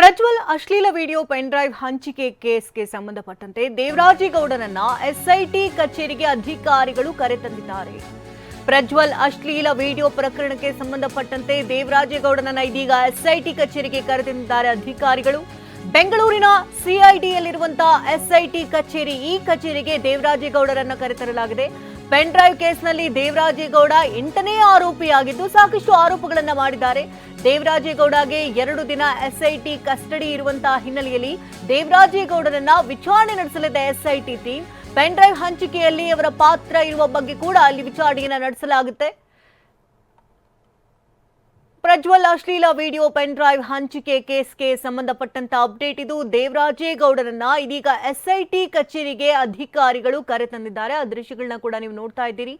ಪ್ರಜ್ವಲ್ ಅಶ್ಲೀಲ video pen drive ಹಂಚಿಕೆ ಕೇಸ್ಗೆ ಸಂಬಂಧಪಟ್ಟಂತೆ ದೇವರಾಜೇಗೌಡರನ್ನ ಎಸ್ಐಟಿ ಕಚೇರಿಗೆ ಅಧಿಕಾರಿಗಳು ಕರೆತಂದಿದ್ದಾರೆ ಪ್ರಜ್ವಲ್ ಅಶ್ಲೀಲ ವಿಡಿಯೋ ಪ್ರಕರಣಕ್ಕೆ ಸಂಬಂಧಪಟ್ಟಂತೆ ದೇವರಾಜೇಗೌಡನನ್ನ ಇದೀಗ ಎಸ್ಐಟಿ ಕಚೇರಿಗೆ ಕರೆತಂದಿದ್ದಾರೆ ಅಧಿಕಾರಿಗಳು. ಬೆಂಗಳೂರಿನ ಸಿಐಡಿಯಲ್ಲಿರುವಂತಹ ಎಸ್ಐಟಿ ಕಚೇರಿ ಈ ಕಚೇರಿಗೆ ದೇವರಾಜೇಗೌಡರನ್ನ ಕರೆತರಲಾಗಿದೆ ಪೆನ್ ಡ್ರೈವ್ ಕೇಸ್ನಲ್ಲಿ ದೇವರಾಜೇಗೌಡ ಎಂಟನೇ ಆರೋಪಿಯಾಗಿದ್ದು ಸಾಕಷ್ಟು ಆರೋಪಗಳನ್ನು ಮಾಡಿದ್ದಾರೆ. ದೇವರಾಜೇಗೌಡಗೆ ಎರಡು ದಿನ ಎಸ್ಐಟಿ ಕಸ್ಟಡಿ ಇರುವಂತಹ ಹಿನ್ನೆಲೆಯಲ್ಲಿ ದೇವರಾಜೇಗೌಡರನ್ನ ವಿಚಾರಣೆ ನಡೆಸಲಿದೆ ಎಸ್ಐಟಿ ಟೀಮ್. ಪೆನ್ ಡ್ರೈವ್ ಹಂಚಿಕೆಯಲ್ಲಿ ಅವರ ಪಾತ್ರ ಇರುವ ಬಗ್ಗೆ ಕೂಡ ಅಲ್ಲಿ ವಿಚಾರಣೆಯನ್ನು ನಡೆಸಲಾಗುತ್ತೆ. ಪ್ರಜ್ವಲ್ ಅಶ್ಲೀಲ ವಿಡಿಯೋ ಪೆನ್ ಡ್ರೈವ್ ಹಂಚಿಕೆ ಕೇಸ್ಗೆ ಸಂಬಂಧಪಟ್ಟಂತ ಅಪ್ಡೇಟ್ ಇದು. ದೇವರಾಜೇಗೌಡರನ್ನ ಇದೀಗ ಎಸ್ಐಟಿ ಕಚೇರಿಗೆ ಅಧಿಕಾರಿಗಳು ಕರೆತಂದಿದ್ದಾರೆ ಆ ದೃಶ್ಯಗಳನ್ನ ಕೂಡ ನೀವು ನೋಡ್ತಾ ಇದ್ದೀರಿ.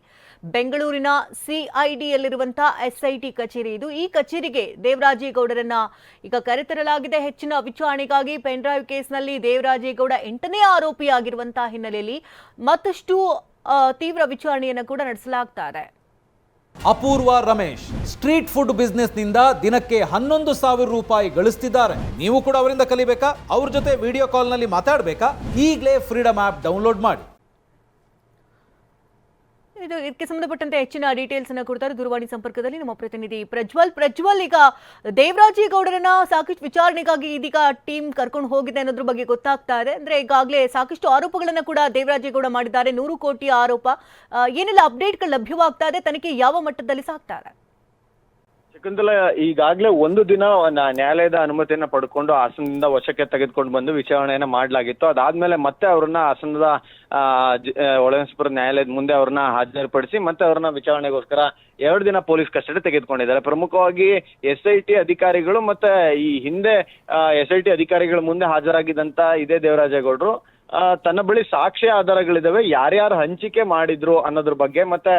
ಬೆಂಗಳೂರಿನ ಸಿಐಡಿಯಲ್ಲಿರುವಂತಹ ಎಸ್ಐಟಿ ಕಚೇರಿ ಇದು. ಈ ಕಚೇರಿಗೆ ದೇವರಾಜೇಗೌಡರನ್ನ ಈಗ ಕರೆತರಲಾಗಿದೆ ಹೆಚ್ಚಿನ ವಿಚಾರಣೆಗಾಗಿ ಪೆನ್ ಡ್ರೈವ್ ಕೇಸ್ನಲ್ಲಿ ದೇವರಾಜೇಗೌಡ ಎಂಟನೇ ಆರೋಪಿಯಾಗಿರುವಂತಹ ಹಿನ್ನೆಲೆಯಲ್ಲಿ ಮತ್ತಷ್ಟು ತೀವ್ರ ವಿಚಾರಣೆಯನ್ನು ಕೂಡ ನಡೆಸಲಾಗ್ತಾ ಇದೆ. ಅಪೂರ್ವ ರಮೇಶ್, ಸ್ಟ್ರೀಟ್ ಫುಡ್ ಬಿಸ್ನೆಸ್ನಿಂದ ದಿನಕ್ಕೆ ಹನ್ನೊಂದು ಸಾವಿರ ರೂಪಾಯಿ ಗಳಿಸ್ತಿದ್ದಾರೆ. ನೀವು ಕೂಡ ಅವರಿಂದ ಕಲಿಬೇಕಾ? ಅವ್ರ ಜೊತೆ ವಿಡಿಯೋ ಕಾಲ್ನಲ್ಲಿ ಮಾತಾಡಬೇಕಾ? ಈಗಲೇ ಫ್ರೀಡಮ್ ಆ್ಯಪ್ ಡೌನ್ಲೋಡ್ ಮಾಡಿ. ಇದು ಇದಕ್ಕೆ ಸಂಬಂಧಪಟ್ಟಂತೆ ಹೆಚ್ಚಿನ ಡೀಟೇಲ್ಸ್ ಅನ್ನು ಕೊಡ್ತಾರೆ ದೂರವಾಣಿ ಸಂಪರ್ಕದಲ್ಲಿ ನಮ್ಮ ಪ್ರತಿನಿಧಿ ಪ್ರಜ್ವಲ್. ಪ್ರಜ್ವಲ್, ಈಗ ದೇವರಾಜೇಗೌಡರನ್ನ ಸಾಕಷ್ಟು ವಿಚಾರಣೆಗಾಗಿ ಇದೀಗ ಟೀಮ್ ಕರ್ಕೊಂಡು ಹೋಗಿದೆ ಅನ್ನೋದ್ರ ಬಗ್ಗೆ ಗೊತ್ತಾಗ್ತಾ ಇದೆ. ಅಂದ್ರೆ ಈಗಾಗಲೇ ಸಾಕಷ್ಟು ಆರೋಪಗಳನ್ನ ಕೂಡ ದೇವರಾಜೇಗೌಡ ಮಾಡಿದ್ದಾರೆ. ನೂರು ಕೋಟಿ ಆರೋಪ. ಏನೆಲ್ಲ ಅಪ್ಡೇಟ್ಗಳು ಲಭ್ಯವಾಗ್ತಾ ಇದೆ? ತನಿಖೆ ಯಾವ ಮಟ್ಟದಲ್ಲಿ ಸಾಕ್ತಾರೆ? ಶಕುಂತಲ ಈಗಾಗಲೇ ಒಂದು ದಿನ ನ್ಯಾಯಾಲಯದ ಅನುಮತಿಯನ್ನ ಪಡ್ಕೊಂಡು ಹಾಸನದಿಂದ ವಶಕ್ಕೆ ತೆಗೆದುಕೊಂಡು ಬಂದು ವಿಚಾರಣೆಯನ್ನ ಮಾಡಲಾಗಿತ್ತು. ಅದಾದ್ಮೇಲೆ ಮತ್ತೆ ಅವ್ರನ್ನ ಹಾಸನದ ಒಳನಸ್ಪುರ ನ್ಯಾಯಾಲಯದ ಮುಂದೆ ಅವ್ರನ್ನ ಹಾಜರುಪಡಿಸಿ ಮತ್ತೆ ಅವ್ರನ್ನ ವಿಚಾರಣೆಗೋಸ್ಕರ ಎರಡು ದಿನ ಪೊಲೀಸ್ ಕಸ್ಟಡಿ ತೆಗೆದುಕೊಂಡಿದ್ದಾರೆ. ಪ್ರಮುಖವಾಗಿ ಎಸ್ ಐ ಅಧಿಕಾರಿಗಳು ಮತ್ತೆ ಈ ಹಿಂದೆ ಎಸ್ ಐ ಟಿ ಅಧಿಕಾರಿಗಳ ಮುಂದೆ ಹಾಜರಾಗಿದ್ದಂತ ಇದೇ ದೇವರಾಜೇಗೌಡರು. ತನ್ನ ಬಳಿ ಸಾಕ್ಷ್ಯ ಆಧಾರಗಳಿದಾವೆ. ಯಾರ್ಯಾರು ಹಂಚಿಕೆ ಮಾಡಿದ್ರು ಅನ್ನೋದ್ರ ಬಗ್ಗೆ ಮತ್ತೆ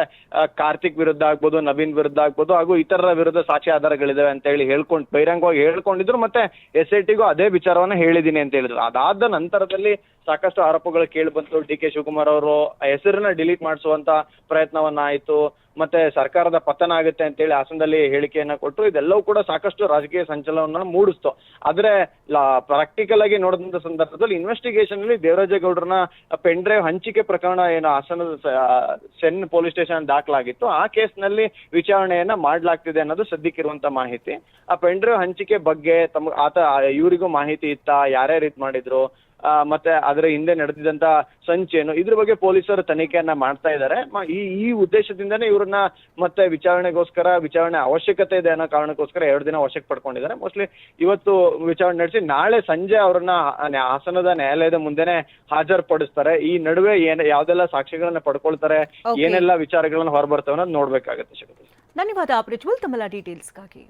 ಕಾರ್ತಿಕ್ ವಿರುದ್ಧ ಆಗ್ಬೋದು, ನವೀನ್ ವಿರುದ್ಧ ಆಗ್ಬೋದು, ಹಾಗೂ ಇತರರ ವಿರುದ್ಧ ಸಾಕ್ಷ್ಯ ಆಧಾರಗಳಿದಾವೆ ಅಂತ ಹೇಳಿ ಹೇಳ್ಕೊಂಡು, ಬಹಿರಂಗವಾಗಿ ಹೇಳ್ಕೊಂಡಿದ್ರು. ಮತ್ತೆ ಎಸ್ ಅದೇ ವಿಚಾರವನ್ನ ಹೇಳಿದೀನಿ ಅಂತ ಹೇಳಿದ್ರು. ಅದಾದ ನಂತರದಲ್ಲಿ ಸಾಕಷ್ಟು ಆರೋಪಗಳು ಕೇಳಿ ಬಂತು. ಡಿ ಕೆ ಶಿವಕುಮಾರ್ ಅವರು ಹೆಸರನ್ನ ಡಿಲೀಟ್ ಮಾಡಿಸುವಂತ ಪ್ರಯತ್ನವನ್ನ ಆಯ್ತು. ಮತ್ತೆ ಸರ್ಕಾರದ ಪತನ ಆಗುತ್ತೆ ಅಂತೇಳಿ ಹಾಸನದಲ್ಲಿ ಹೇಳಿಕೆಯನ್ನ ಕೊಟ್ಟು ಇದೆಲ್ಲವೂ ಕೂಡ ಸಾಕಷ್ಟು ರಾಜಕೀಯ ಸಂಚಲನವನ್ನ ಮೂಡಿಸ್ತು. ಆದ್ರೆ ಪ್ರಾಕ್ಟಿಕಲ್ ಆಗಿ ನೋಡಿದಂತ ಸಂದರ್ಭದಲ್ಲಿ ಇನ್ವೆಸ್ಟಿಗೇಷನ್ ಅಲ್ಲಿ ದೇವರಾಜೇಗೌಡರನ್ನ ಪೆನ್ ಡ್ರೈವ್ ಹಂಚಿಕೆ ಪ್ರಕರಣ ಏನು ಹಾಸನದ ಸೆನ್ ಪೊಲೀಸ್ ಸ್ಟೇಷನ್ ದಾಖಲಾಗಿತ್ತು. ಆ ಕೇಸ್ನಲ್ಲಿ ವಿಚಾರಣೆಯನ್ನ ಮಾಡ್ಲಾಗ್ತಿದೆ ಅನ್ನೋದು ಸದ್ಯಕ್ಕಿರುವಂತ ಮಾಹಿತಿ. ಆ ಪೆನ್ ಡ್ರೈವ್ ಹಂಚಿಕೆ ಬಗ್ಗೆ ತಮ್ ಆತ ಇವರಿಗೂ ಮಾಹಿತಿ ಇತ್ತ? ಯಾರ್ಯಾರು ಇದ್ ಮಾಡಿದ್ರು? ಮತ್ತೆ ಅದರ ಹಿಂದೆ ನಡೆದಿದ್ದಂತ ಸಂಚೇನು ಇದ್ರ ಬಗ್ಗೆ ಪೊಲೀಸರು ತನಿಖೆಯನ್ನ ಮಾಡ್ತಾ ಇದ್ದಾರೆ ಈ ಈ ಉದ್ದೇಶದಿಂದನೇ ಇವ್ರನ್ನ ಮತ್ತೆ ವಿಚಾರಣೆಗೋಸ್ಕರ ವಿಚಾರಣೆ ಅವಶ್ಯಕತೆ ಇದೆ ಅನ್ನೋ ಕಾರಣಕ್ಕೋಸ್ಕರ ಎರಡು ದಿನ ವಶಕ್ಕೆ ಪಡ್ಕೊಂಡಿದ್ದಾರೆ. ಮೋಸ್ಟ್ಲಿ ಇವತ್ತು ವಿಚಾರಣೆ ನಡೆಸಿ ನಾಳೆ ಸಂಜೆ ಅವ್ರನ್ನ ಹಾಸನದ ನ್ಯಾಯಾಲಯದ ಮುಂದೆನೆ ಹಾಜರುಪಡಿಸ್ತಾರೆ. ಈ ನಡುವೆ ಏನ್ ಯಾವ್ದೆಲ್ಲ ಸಾಕ್ಷಿಗಳನ್ನ ಪಡ್ಕೊಳ್ತಾರೆ. ಏನೆಲ್ಲ ವಿಚಾರಗಳನ್ನ ಹೊರಬರ್ತವೆ ಅನ್ನೋದು ನೋಡ್ಬೇಕಾಗತ್ತೆ ಧನ್ಯವಾದ ಪ್ರಜ್ವಲ್ ತಮ್ಮೆಲ್ಲ ಡೀಟೇಲ್ಸ್ಗಾಗಿ